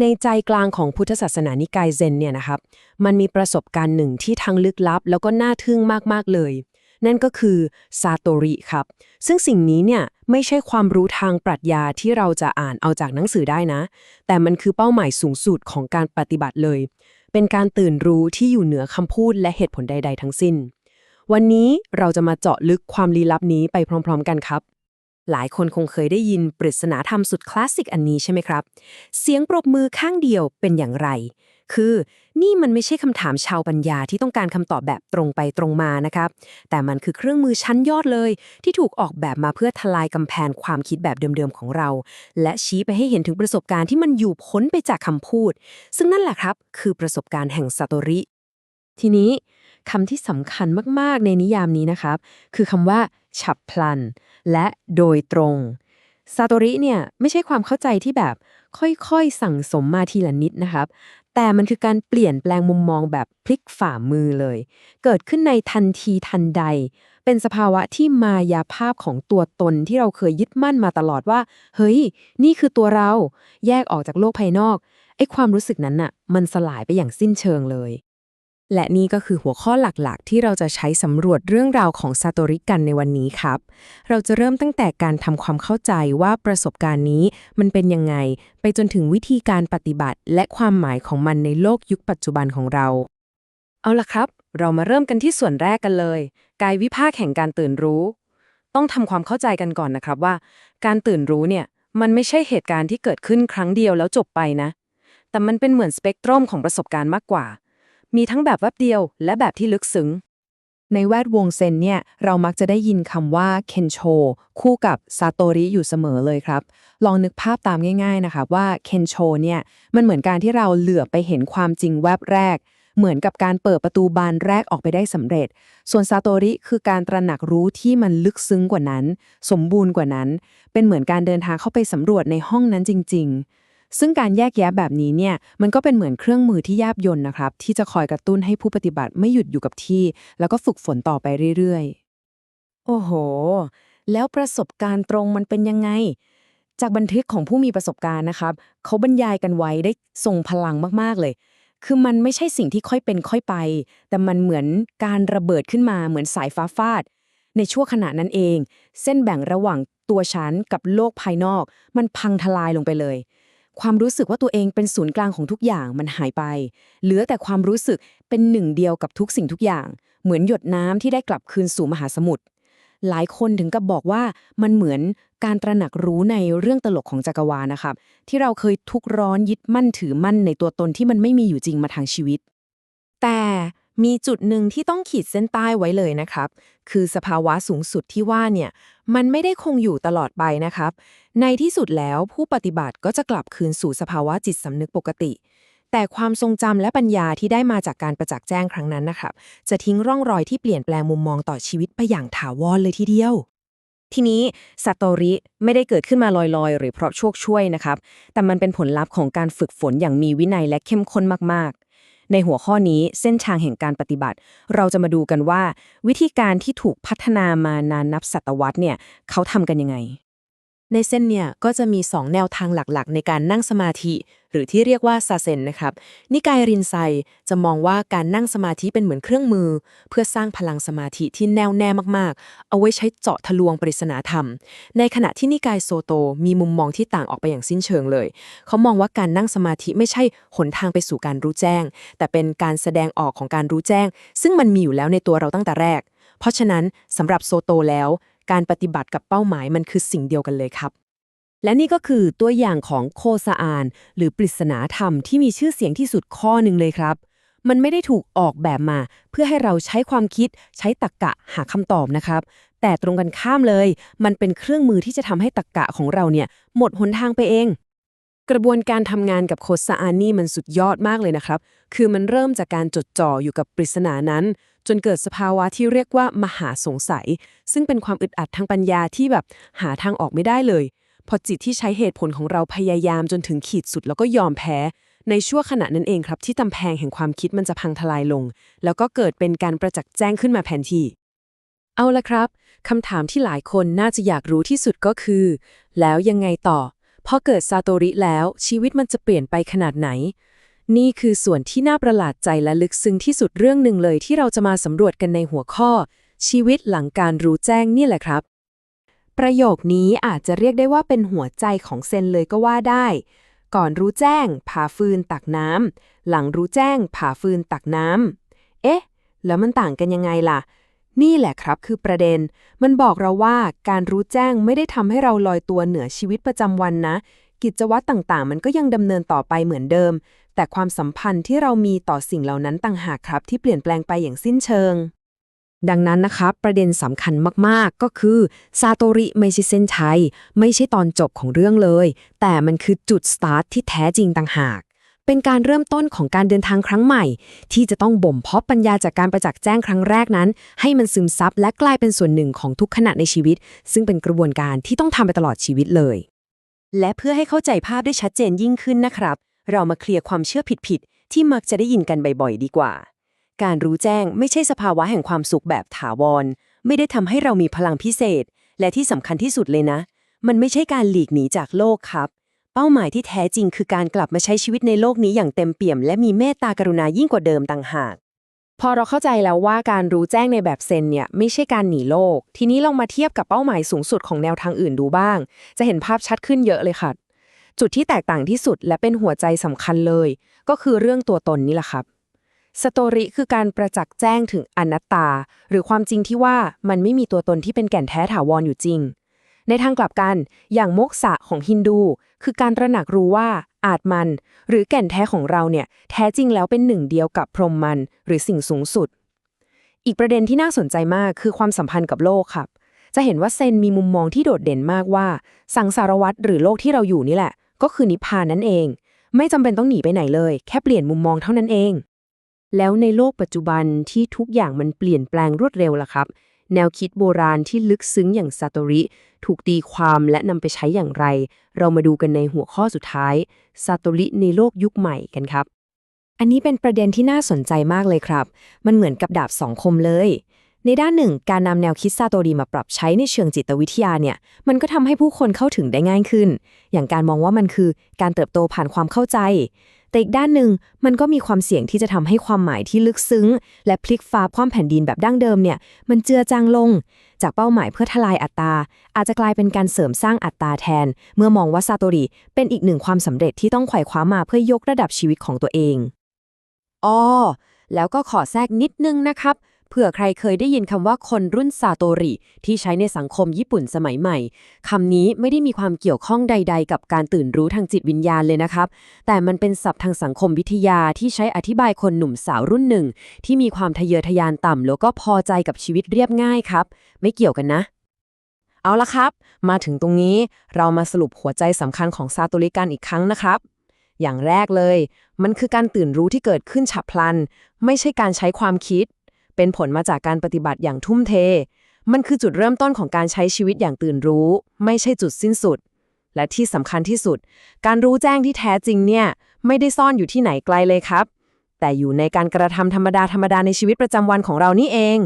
ในใจกลางของพุทธศาสนานิกายเซนเนี่ยนะครับ มันมีประสบการณ์หนึ่งที่ทั้งลึกลับ แล้วก็น่าทึ่งมากๆเลย นั่นก็คือซาโตริครับ ซึ่งสิ่งนี้เนี่ยไม่ใช่ความรู้ทางปรัชญาที่เราจะอ่านเอาจากหนังสือได้นะ แต่มันคือเป้าหมายสูงสุดของการปฏิบัติเลย เป็นการตื่นรู้ที่อยู่เหนือคำพูดและเหตุผลใด ๆ ทั้งสิ้น วันนี้เราจะมาเจาะลึกความลี้ลับนี้ไปพร้อม ๆ กันครับ หลายคนคงเคยได้ยินปริศนาธรรมสุดคลาสสิกอันนี้ใช่ไหมครับ เสียงปรบมือข้างเดียวเป็นอย่างไร คือนี่มันไม่ใช่คำถามชาวปัญญาที่ต้องการคำตอบแบบตรงไปตรงมานะครับ แต่มันคือเครื่องมือชั้นยอดเลย ที่ถูกออกแบบมาเพื่อทลายกำแพงความคิดแบบเดิมๆของเรา และชี้ไปให้เห็นถึงประสบการณ์ที่มันอยู่พ้นไปจากคำพูด ซึ่งนั่นแหละครับ คือประสบการณ์แห่งซาโตริ ทีนี้ คำที่สำคัญมากๆในนิยามนี้นะครับ คือคำว่า ฉับพลัน และโดยตรงซาโตริเนี่ยไม่ใช่ความเข้าใจที่แบบค่อยๆ สั่งสมมาทีละนิดนะครับ แต่มันคือการเปลี่ยนแปลงมุมมองแบบพลิกฝ่ามือเลย เกิดขึ้นในทันทีทันใด เป็นสภาวะที่มายาภาพของตัวตนที่เราเคยยึดมั่นมาตลอดว่า เฮ้ย นี่คือตัวเรา แยกออกจากโลกภายนอก ไอ้ความรู้สึกนั้นน่ะ มันสลายไปอย่างสิ้นเชิงเลย และนี่ก็คือหัวข้อหลักๆ ที่เราจะใช้สำรวจเรื่องราวของซาโตริกันในวันนี้ครับ เราจะเริ่มตั้งแต่การทำความเข้าใจว่าประสบการณ์นี้มันเป็นยังไง ไปจนถึงวิธีการปฏิบัติ และความหมายของมันในโลกยุคปัจจุบันของเรา เอาล่ะครับ เรามาเริ่มกันที่ส่วนแรกกันเลย กายวิภาคแห่งการตื่นรู้ ต้องทำความเข้าใจกันก่อนนะครับว่า การตื่นรู้เนี่ยมันไม่ใช่เหตุการณ์ที่เกิดขึ้นครั้งเดียวแล้วจบไปนะ แต่มันเป็นเหมือนสเปกตรัมของประสบการณ์มากกว่า มีทั้งแบบแวบเดียว และแบบที่ลึกซึ้ง ในแวดวงเซนเนี่ย เรามักจะได้ยินคำว่าเคนโชคู่กับซาโตริอยู่เสมอเลยครับ ลองนึกภาพตามง่าย ๆนะคะว่าเคนโชเนี่ย มันเหมือนการที่เราเหลือไปเห็นความจริงแวบแรก เหมือนกับการเปิดประตูบานแรกออกไปได้สำเร็จ ส่วนซาโตริคือการตระหนักรู้ที่มันลึกซึ้งกว่านั้น สมบูรณ์กว่านั้น เป็นเหมือนการเดินทางเข้าไปสำรวจในห้องนั้นจริง ๆ ซึ่งการแยกแยะแบบนี้เนี่ยมันก็เป็นเหมือนเครื่องมือที่แยบยนต์นะครับ ที่จะคอยกระตุ้นให้ผู้ปฏิบัติไม่หยุดอยู่กับที่ แล้วก็ฝึกฝนต่อไปเรื่อยๆ โอ้โห แล้วประสบการณ์ตรงมันเป็นยังไง จากบันทึกของผู้มีประสบการณ์นะครับ เขาบรรยายกันไว้ได้ทรงพลังมากๆเลย คือมันไม่ใช่สิ่งที่ค่อยเป็นค่อยไป แต่มันเหมือนการระเบิดขึ้นมาเหมือนสายฟ้าฟาด ในช่วงขณะนั้นเอง เส้นแบ่งระหว่างตัวฉันกับโลกภายนอก มันพังทลายลงไปเลย ความรู้สึกว่าตัวเองเป็นศูนย์กลางของทุกอย่างมันหายไป เหลือแต่ความรู้สึกเป็นหนึ่งเดียวกับทุกสิ่งทุกอย่าง เหมือนหยดน้ำที่ได้กลับคืนสู่มหาสมุทรหลายคนถึงกับบอกว่ามันเหมือนการตระหนักรู้ในเรื่องตลกของจักรวาลนะครับ ที่เราเคยทุกข์ร้อนยึดมั่นถือมั่นในตัวตนที่มันไม่มีอยู่จริงมาทางชีวิต แต่ มีจุดหนึ่งที่ต้องขีดเส้นใต้ไว้เลยนะครับ คือสภาวะสูงสุดที่ว่าเนี่ย มันไม่ได้คงอยู่ตลอดไปนะครับ ในที่สุดแล้วผู้ปฏิบัติก็จะกลับคืนสู่สภาวะจิตสำนึกปกติ แต่ความทรงจำและปัญญาที่ได้มาจากการประจักษ์แจ้งครั้งนั้นนะครับ จะทิ้งร่องรอยที่เปลี่ยนแปลงมุมมองต่อชีวิตไปอย่างถาวรเลยทีเดียว ทีนี้ซาโตริไม่ได้เกิดขึ้นมาลอยๆ หรือเพราะโชคช่วยนะครับ แต่มันเป็นผลลัพธ์ของการฝึกฝนอย่างมีวินัยและเข้มข้นมากๆ ในหัวข้อนี้เส้นทางแห่งการปฏิบัติ เราจะมาดูกันว่า วิธีการที่ถูกพัฒนามา นานนับศตวรรษเนี่ยเขาทำกันยังไง ในเส้นเนี่ยก็จะมี 2 แนวทางหลักๆ ในการนั่งสมาธิ หรือที่เรียกว่าซาเซนนะครับ นิกายรินไซจะมองว่าการนั่งสมาธิเป็นเหมือนเครื่องมือ เพื่อสร้างพลังสมาธิที่แน่วแน่มากๆ เอาไว้ใช้เจาะทะลวงปริศนาธรรม ในขณะที่นิกายโซโตมีมุมมองที่ต่างออกไปอย่างสิ้นเชิงเลย เขามองว่าการนั่งสมาธิไม่ใช่หนทางไปสู่การรู้แจ้ง แต่เป็นการแสดงออกของการรู้แจ้ง ซึ่งมันมีอยู่แล้วในตัวเราตั้งแต่แรก เพราะฉะนั้นสำหรับโซโตแล้ว การปฏิบัติกับเป้าหมายมันคือสิ่งเดียวกันเลยครับ และนี่ก็คือตัวอย่างของโคซาอาน หรือปริศนาธรรมที่มีชื่อเสียงที่สุดข้อหนึ่งเลยครับ มันไม่ได้ถูกออกแบบมา เพื่อให้เราใช้ความคิดใช้ตรกกะหาคำตอบนะครับ แต่ตรงกันข้ามเลย มันเป็นเครื่องมือที่จะทำให้ตรรกกะของเราเนี่ยหมดหนทางไปเอง กระบวนการทำงานกับโคซาอานนี่มันสุดยอดมากเลยนะครับ คือมันเริ่มจากการจดจ่ออยู่กับปริศนานั้น จนเกิดสภาวะที่เรียกว่ามหาสงสัย ซึ่งเป็นความอึดอัดทางปัญญาที่แบบหาทางออกไม่ได้เลย พอจิตที่ใช้เหตุผลของเราพยายามจนถึงขีดสุดแล้วก็ยอมแพ้ ในชั่วขณะนั้นเองครับ ที่กำแพงแห่งความคิดมันจะพังทลายลง แล้วก็เกิดเป็นการประจักษ์แจ้งขึ้นมาแผนที่เอาละครับคำถามที่หลายคนน่าจะอยากรู้ที่สุดก็คือ แล้วยังไงต่อ พอเกิดซาโตริแล้วชีวิตมันจะเปลี่ยนไปขนาดไหน นี่คือส่วนที่น่าประหลาดใจและลึกซึ้งที่สุดเรื่องหนึ่งเลยที่เราจะมาสำรวจกันในหัวข้อ ชีวิตหลังการรู้แจ้งนี่แหละครับ ประโยคนี้อาจจะเรียกได้ว่าเป็นหัวใจของเซนเลยก็ว่าได้ ก่อนรู้แจ้งผ่าฟืนตักน้ำหลังรู้แจ้งผ่าฟืนตักน้ำเอ๊ะ แล้วมันต่างกันยังไงล่ะ นี่แหละครับคือประเด็น มันบอกเราว่าการรู้แจ้งไม่ได้ทำให้เราลอยตัวเหนือชีวิตประจำวันนะ กิจวัตรต่างๆ มันก็ยังดำเนินต่อไปเหมือนเดิม แต่ความสัมพันธ์ที่เรามีต่อสิ่งเหล่านั้นต่างหากครับ ที่เปลี่ยนแปลงไปอย่างสิ้นเชิง ดังนั้นนะครับประเด็นสำคัญมากๆ ก็คือซาโตริไม่ใช่เส้นชัยไม่ใช่ตอนจบของเรื่องเลย แต่มันคือจุดสตาร์ทที่แท้จริงต่างหาก เป็นการเริ่มต้นของการเดินทางครั้งใหม่ ที่จะต้องบ่มเพาะปัญญาจากการประจักษ์แจ้งครั้งแรกนั้น ให้มันซึมซับและกลายเป็นส่วนหนึ่งของทุกขณะในชีวิต ซึ่งเป็นกระบวนการที่ต้องทำไปตลอดชีวิตเลย และเพื่อให้เข้าใจภาพได้ชัดเจนยิ่งขึ้นนะครับ เรามาเคลียร์ความเชื่อผิดๆที่มักจะได้ยินกันบ่อยๆ ดีกว่า การรู้แจ้งไม่ใช่สภาวะแห่งความสุขแบบถาวร ไม่ได้ทำให้เรามีพลังพิเศษ และที่สำคัญที่สุดเลยนะ มันไม่ใช่การหลีกหนีจากโลกครับ เป้าหมายที่แท้จริงคือการกลับมาใช้ชีวิตในโลกนี้อย่างเต็มเปี่ยม และมีเมตตากรุณายิ่งกว่าเดิมต่างหาก พอเราเข้าใจแล้วว่าการรู้แจ้งในแบบเซนเนี่ยไม่ใช่การหนีโลก ทีนี้ลองมาเทียบกับเป้าหมายสูงสุดของแนวทางอื่นดูบ้าง จะเห็นภาพชัดขึ้นเยอะเลยค่ะ จุดที่แตกต่างที่สุดและเป็นหัวใจสำคัญเลย ก็คือเรื่องตัวตนนี่แหละครับสตอริคือการประจักษ์แจ้งถึงอนัตตา หรือความจริงที่ว่ามันไม่มีตัวตนที่เป็นแก่นแท้ถาวรอยู่จริง ในทางกลับกัน อย่างโมกษะของฮินดู คือการตระหนักรู้ว่าอาจมัน หรือแก่นแท้ของเราเนี่ย แท้จริงแล้วเป็นหนึ่งเดียวกับพรหมมัน หรือสิ่งสูงสุด อีกประเด็นที่น่าสนใจมากคือความสัมพันธ์กับโลกครับ จะเห็นว่าเซนมีมุมมองที่โดดเด่นมากว่า สังสารวัตรหรือโลกที่เราอยู่นี่แหละ ก็คือนิพพานนั่นเอง ไม่จำเป็นต้องหนีไปไหนเลย แค่เปลี่ยนมุมมองเท่านั้นเองแล้วในโลกปัจจุบันที่ทุกอย่างมันเปลี่ยนแปลงรวดเร็วล่ะครับ แนวคิดโบราณที่ลึกซึ้งอย่างซาโตริ ถูกตีความและนำไปใช้อย่างไร เรามาดูกันในหัวข้อสุดท้ายซาโตริในโลกยุคใหม่กันครับ อันนี้เป็นประเด็นที่น่าสนใจมากเลยครับ มันเหมือนกับดาบสองคมเลย ในด้านหนึ่ง การนำแนวคิดซาโตริมาปรับใช้ในเชิงจิตวิทยาเนี่ย มันก็ทำให้ผู้คนเข้าถึงได้ง่ายขึ้น อย่างการมองว่ามันคือการเติบโตผ่านความเข้าใจ แต่อีกด้านหนึ่งมันก็มีความเสี่ยงที่จะทำให้ความหมายที่ลึกซึ้ง และพลิกฟ้าความแผ่นดินแบบดั้งเดิมเนี่ยมันเจือจางลง จากเป้าหมายเพื่อทลายอัตตา อาจจะกลายเป็นการเสริมสร้างอัตตาแทน เมื่อมองว่าซาโตริเป็นอีกหนึ่งความสำเร็จที่ต้องไขว่คว้ามาเพื่อยกระดับชีวิตของตัวเองอ๋อแล้วก็ขอแทรกนิดนึงนะครับ ผื่อใครเคยได้ยินคำว่าคนรุ่นซาโตริ ที่ใช้ในสังคมญี่ปุ่นสมัยใหม่คำนี้ไม่ได้มีความเกี่ยวข้องใด ๆ กับการตื่นรู้ทางจิตวิญญาณเลยนะครับ แต่มันเป็นศัพท์ทางสังคมวิทยาที่ใช้อธิบายคนหนุ่มสาวรุ่นหนึ่ง ที่มีความทะเยอทะยานต่ำแล้วก็พอใจกับชีวิตเรียบง่ายครับ ไม่เกี่ยวกันนะ เอาละครับ มาถึงตรงนี้เรามาสรุปหัวใจสำคัญของซาโตริกันอีกครั้งนะครับอย่างแรกเลย มันคือการตื่นรู้ที่เกิดขึ้นฉับพลัน ไม่ใช่การใช้ความคิด เป็นผลมาจากการปฏิบัติอย่างทุ่มเท มันคือจุดเริ่มต้นของการใช้ชีวิตอย่างตื่นรู้ ไม่ใช่จุดสิ้นสุด และที่สำคัญที่สุด การรู้แจ้งที่แท้จริงเนี่ยไม่ได้ซ่อนอยู่ที่ไหนไกลเลยครับ แต่อยู่ในการกระทำธรรมดาธรรมดาในชีวิตประจำวันของเรานี่เอง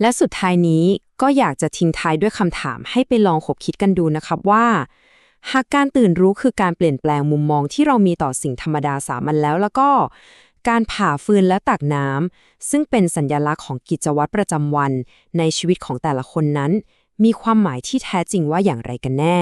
และสุดท้ายนี้ก็อยากจะทิ้งท้ายด้วยคำถามให้ไปลองขบคิดกันดูนะครับว่า หากการตื่นรู้คือการเปลี่ยนแปลงมุมมองที่เรามีต่อสิ่งธรรมดาสามัญแล้วแล้วก็ การผ่าฟืนและตักน้ำซึ่งเป็นสัญญลักษณ์ของกิจวัตรประจำวันในชีวิตของแต่ละคนนั้น มีความหมายที่แท้จริงว่าอย่างไรกันแน่